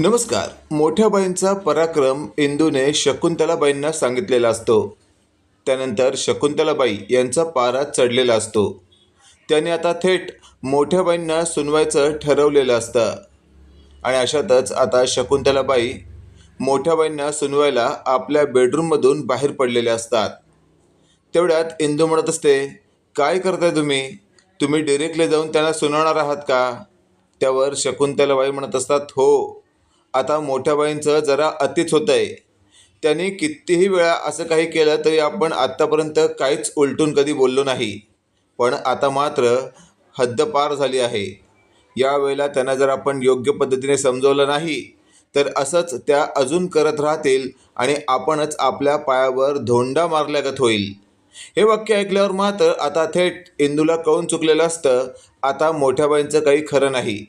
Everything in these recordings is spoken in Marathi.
नमस्कार. मोठ्या बाईंचा पराक्रम इंदूने शकुंतलाबाईंना सांगितलेला असतो. त्यानंतर शकुंतलाबाई यांचा पारा चढलेला असतो. त्याने आता थेट मोठ्या बाईंना सुनवायचं ठरवलेलं असतं. आणि अशातच आता शकुंतलाबाई मोठ्या बाईंना सुनवायला आपल्या बेडरूममधून बाहेर पडलेल्या असतात. तेवढ्यात इंदू म्हणत असते काय करताय तुम्ही? तुम्ही डिरेक्टली जाऊन त्यांना सुनावणार आहात का? त्यावर शकुंतलाबाई म्हणत असतात हो आता मोठ्या बाईंचं जरा अतिच होतं आहे त्यांनी कितीही वेळा असं काही केलं तरी आपण आत्तापर्यंत काहीच उलटून कधी बोललो नाही. पण आता मात्र हद्द पार झाली आहे. यावेळेला त्यांना जर आपण योग्य पद्धतीने समजवलं नाही तर असंच त्या अजून करत राहतील आणि आपणच आपल्या पायावर धोंडा मारल्यागत होईल. हे वाक्य ऐकल्यावर मात्र आता थेट इंदूला कळून चुकलेलं असतं आता मोठ्याबाईंचं काही खरं नाही.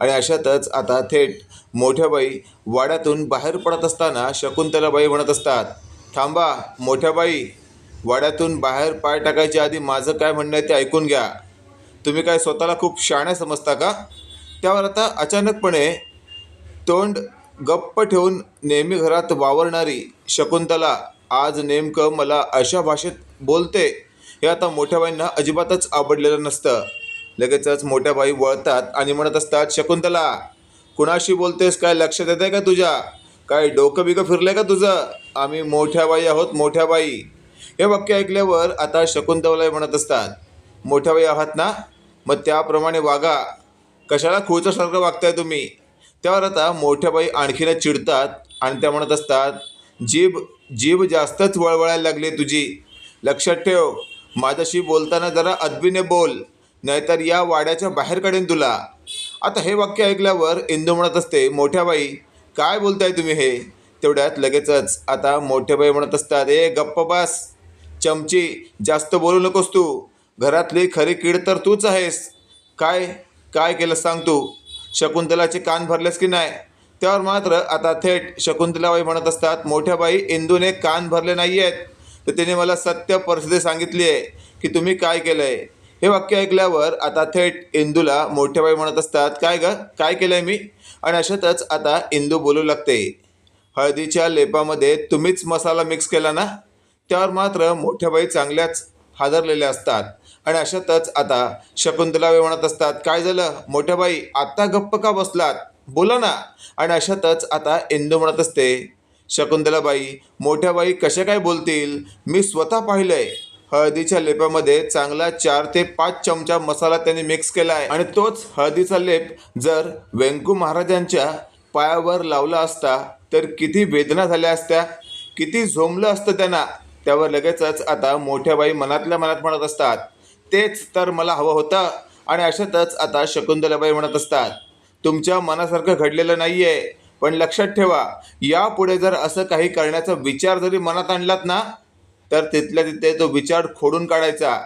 आणि अशातच आता थेट मोठ्याबाई वाड्यातून बाहेर पडत असताना शकुंतलाबाई म्हणत असतात थांबा मोठ्याबाई वाड्यातून बाहेर पाय टाकायच्या आधी माझं काय म्हणणं आहे ते ऐकून घ्या. तुम्ही काय स्वतःला खूप शाण्या समजता का? त्यावर आता अचानकपणे तोंड गप्प ठेवून नेहमी घरात वावरणारी शकुंतला आज नेमकं मला अशा भाषेत बोलते हे आता मोठ्याबाईंना अजिबातच आवडलेलं नसतं. लगेचच मोठ्या बाई वळतात आणि म्हणत असतात शकुंतला कुणाशी बोलतेस काय लक्षात देत आहे का तुझ्या? काय डोकं बिकं फिरलं का तुझं? आम्ही मोठ्या बाई आहोत मोठ्या बाई. हे वाक्य ऐकल्यावर आता शकुंतला म्हणत असतात मोठ्या बाई आहात ना? मग त्याप्रमाणे वागा. कशाला खुळच्यासारखं वागताय तुम्ही? त्यावर आता मोठ्या बाई आणखीनच चिडतात आणि त्या म्हणत असतात जीभ जीभ जास्तच वळवळायला लागली तुझी. लक्षात ठेव माझ्याशी बोलताना जरा अदबीने बोल नाहीतर या वाड्याच्या बाहेर काढेन तुला. आता हे वाक्य ऐकल्यावर इंदू म्हणत असते मोठ्या बाई काय बोलताय तुम्ही हे? तेवढ्यात लगेचच आता मोठे बाई म्हणत असतात ए गप्प बस. चमची जास्त बोलू नकोस तू. घरातली खरी कीड तर तूच आहेस. काय काय केलं सांग तू? शकुंतलाचे कान भरलेस की नाही? त्यावर मात्र आता थेट शकुंतलाबाई म्हणत असतात मोठ्या बाई इंदूने कान भरले नाही आहेत तर तिने मला सत्य परिस्थिती सांगितली आहे की तुम्ही काय केलं आहे हे वाक्य ऐकल्यावर आता थेट इंदूला मोठ्याबाई म्हणत असतात काय ग? काय केलं आहे मी? आणि अशातच आता इंदू बोलू लागते हळदीच्या लेपामध्ये तुम्हीच मसाला मिक्स केला ना? त्यावर मात्र मोठ्याबाई चांगल्याच हादरलेल्या असतात. आणि अशातच आता शकुंतलाबाई म्हणत असतात काय झालं? मोठ्याबाई आत्ता गप्प का बसलात? बोला ना. आणि अशातच आता इंदू म्हणत असते शकुंतलाबाई मोठ्याबाई कशा काय बोलतील? मी स्वतः पाहिलंय. हळदीच्या लेपामध्ये चांगला चार ते पाच चमचा मसाला त्यांनी मिक्स केला आहे. आणि तोच हळदीचा लेप जर व्यंकू महाराजांच्या पायावर लावला असता तर किती वेदना झाल्या असत्या किती झोंबलं असतं त्यांना. त्यावर लगेचच आता मोठ्या बाई मनातल्या मनात म्हणत असतात तेच तर मला हवं होतं. आणि अशातच आता शकुंतलाबाई म्हणत असतात तुमच्या मनासारखं घडलेलं नाही आहे पण लक्षात ठेवा यापुढे जर असं काही करण्याचा विचार जरी मनात आणलात ना तर तिथल्या तिथे तो विचार खोडून काढायचा.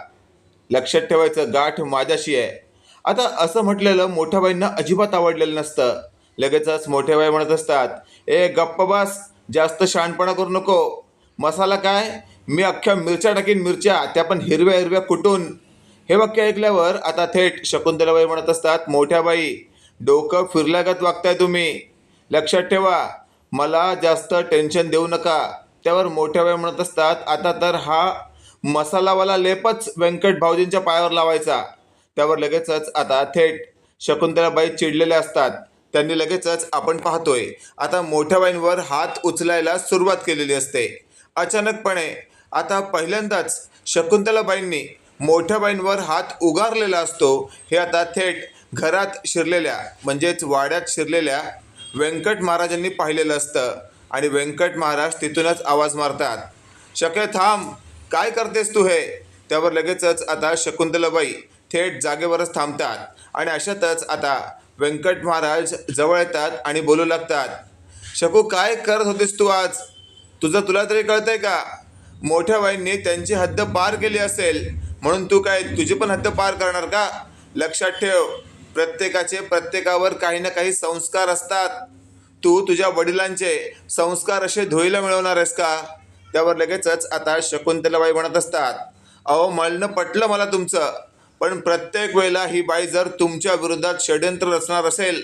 लक्षात ठेवायचं गाठ माझ्याशी आहे. आता असं म्हटलेलं मोठ्याबाईंना अजिबात आवडलेलं नसतं. लगेचच मोठ्याबाई म्हणत असतात ए गप्प बास जास्त शहाणपणा करू नको. मसाला काय? मी अख्ख्या मिरच्या टाकीन मिरच्या त्या पण हिरव्या हिरव्या कुटून. हे वाक्य ऐकल्यावर आता थेट शकुंतलाबाई म्हणत असतात मोठ्याबाई डोकं फिरल्यागत वागताय तुम्ही. लक्षात ठेवा मला जास्त टेन्शन देऊ नका. त्यावर मोठ्या वेळ म्हणत असतात. आता तर हा मसालावाला लेपच व्यंकट भाऊजींच्या पायावर लावायचा. त्यावर लगेचच आता थेट शकुंतलाबाई चिडलेल्या असतात. त्यांनी लगेचच आपण पाहतोय. आता मोठ्या बाईंवर हात उचलायला सुरुवात केलेली असते. अचानकपणे आता पहिल्यांदाच शकुंतलाबाईंनी मोठ्या बाईंवर हात उगारलेला असतो हे आता थेट घरात शिरलेल्या म्हणजेच वाड्यात शिरलेल्या व्यंकट महाराजांनी पाहिलेलं असतं. आणि व्यंकट महाराज तिथूनच आवाज मारतात. शक्य थांब काय करतेस तू हे? त्यावर लगेचच आता शकुंतलाबाई थेट जागेवरच थांबतात. आणि अशातच आता व्यंकट महाराज जवळ येतात आणि बोलू लागतात. शकू काय करत होतीस तू आज? तुझं तुला तरी कळतंय का? मोठ्या बाईंनी त्यांची हद्द पार केली असेल म्हणून तू काय तुझी पण हद्द पार करणार का? लक्षात ठेव प्रत्येकाचे प्रत्येकावर काही ना काही संस्कार असतात. तू तुझ्या वडिलांचे संस्कार असे धुळीला मिळवणार आहेस का? त्यावर लगेचच आता शकुंतलाबाई म्हणत असतात अहो मळणं पटलं मला तुमचं पण प्रत्येक वेळेला ही बाई जर तुमच्या विरोधात षड्यंत्र रचणार असेल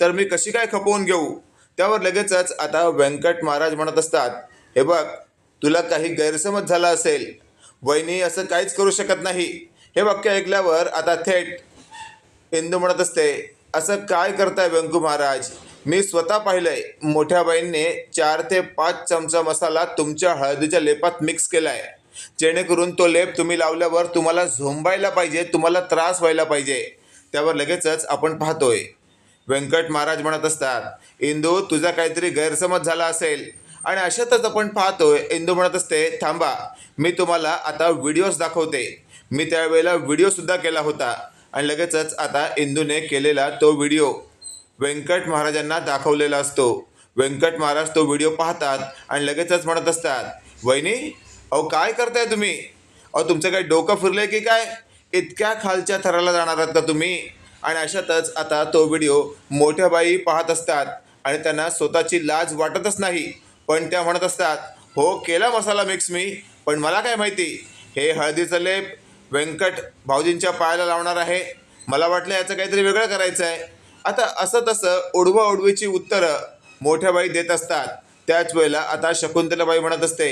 तर मी कशी काय खपवून घेऊ? त्यावर लगेचच आता व्यंकट महाराज म्हणत असतात हे बघ तुला काही गैरसमज झाला असेल वहिनी असं काहीच करू शकत नाही. हे वाक्य ऐकल्यावर आता थेट इंदू म्हणत असते असं काय करताय व्यंकू महाराज? मी स्वतः पाहिलंय. मोठ्या बाईंनी चार ते पाच चमचा मसाला तुमच्या हळदीच्या लेपात मिक्स केलाय. जेणेकरून तो लेप तुम्ही लावल्यावर तुम्हाला झोंबायला पाहिजे तुम्हाला त्रास व्हायला पाहिजे. त्यावर लगेचच आपण पाहतोय. व्यंकट महाराज म्हणत असतात इंदू तुझा काहीतरी गैरसमज झाला असेल. आणि अशातच आपण पाहतोय इंदू म्हणत असते थांबा मी तुम्हाला आता व्हिडिओज दाखवते. मी त्यावेळेला व्हिडिओसुद्धा केला होता. आणि लगेचच आता इंदूने केलेला तो व्हिडिओ व्यंकट महाराजांना दाखवलेला असतो. व्यंकट महाराज तो व्हिडिओ पाहतात आणि लगेचच म्हणत असतात वहिनी अहो काय करताय तुम्ही? अहो तुमचं काही डोकं फिरलंय की काय? इतक्या खालच्या थराला जाणार आहात का तुम्ही? आणि अशातच आता तो व्हिडिओ मोठ्या बाई पाहत असतात आणि त्यांना स्वतःची लाज वाटतच नाही. पण त्या म्हणत असतात हो केला मसाला मिक्स मी. पण मला काय माहिती? हे हळदीचं लेप व्यंकट भाऊजींच्या पायाला लावणार आहे. मला वाटलं याचं काहीतरी वेगळं करायचं आहे आता असं तसं ओढवा ओढवीची उत्तरं मोठ्या बाई देत असतात. त्याच वेळेला आता शकुंतलाबाई म्हणत असते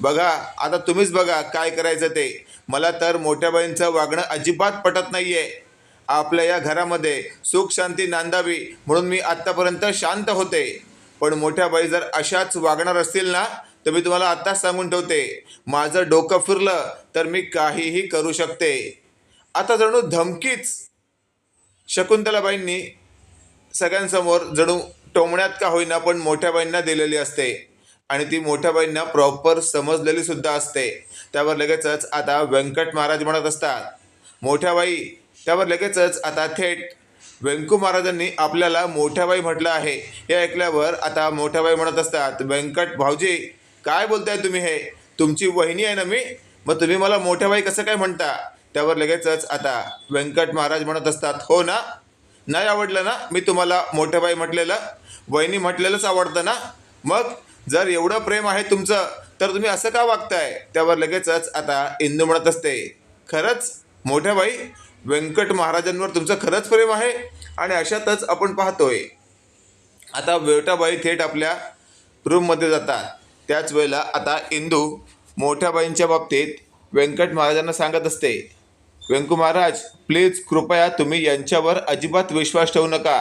बघा आता तुम्हीच बघा काय करायचं ते. मला तर मोठ्या बाईंचं वागणं अजिबात पटत नाही आहे आपल्या या घरामध्ये सुख शांती नांदावी म्हणून मी आत्तापर्यंत शांत होते. पण मोठ्या बाई जर अशाच वागणार असतील ना तर मी तुम्हाला आत्ताच सांगून ठेवते. माझं डोकं फिरलं तर मी काहीही करू शकते. आता जणू धमकीच शकुंतलाबाईंनी सगळ्यांसमोर जणू टोमण्यात का होईना पण मोठ्या बाईंना दिलेली असते. आणि ती मोठ्या बाईंना प्रॉपर समजलेली सुद्धा असते. त्यावर लगेचच आता व्यंकट महाराज म्हणत असतात. मोठ्या बाई त्यावर लगेचच आता थेट व्यंकू महाराजांनी आपल्याला मोठ्याबाई म्हटलं आहे. हे ऐकल्यावर आता मोठ्याबाई म्हणत असतात व्यंकट भाऊजी काय बोलताय तुम्ही हे? तुमची वहिनी आहे ना मी? मग तुम्ही मला मोठ्याबाई कसं काय म्हणता? त्यावर लगेचच आता व्यंकट महाराज म्हणत असतात हो ना नाही आवडलं ना मी तुम्हाला मोठ्याबाई म्हटलेलं वहिनी म्हटलेलंच आवडतं ना? मग जर एवढं प्रेम आहे तुमचं तर तुम्ही असं का वागताय? त्यावर लगेचच आता इंदू म्हणत असते खरंच मोठ्याबाई व्यंकट महाराजांवर तुमचं खरंच प्रेम आहे? आणि अशातच आपण पाहतोय आता वेवटाबाई थेट आपल्या रूममध्ये जातात. त्याच वेळेला आता इंदू मोठ्या बाईंच्या बाबतीत व्यंकट महाराजांना सांगत असते व्यंकू महाराज प्लीज कृपया तुम्ही यांच्यावर अजिबात विश्वास ठेवू नका.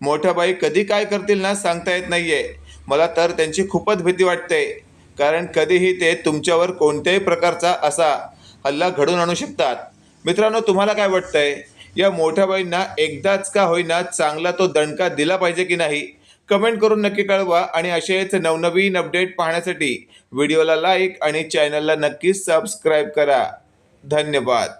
मोठ्या बाई कधी काय करतील ना सांगता येत नाही आहे मला तर त्यांची खूपच भीती वाटते. कारण कधीही ते तुमच्यावर कोणत्याही प्रकारचा असा हल्ला घडून आणू शकतात. मित्रांनो तुम्हाला काय वाटतंय? या मोठ्या बाईंना एकदाच का होईना चांगला तो दणका दिला पाहिजे की नाही? कमेंट करून नक्की कळवा आणि असेच नवनवीन अपडेट पाहण्यासाठी व्हिडिओला लाईक आणि चॅनलला नक्की सबस्क्राईब करा. धन्यवाद.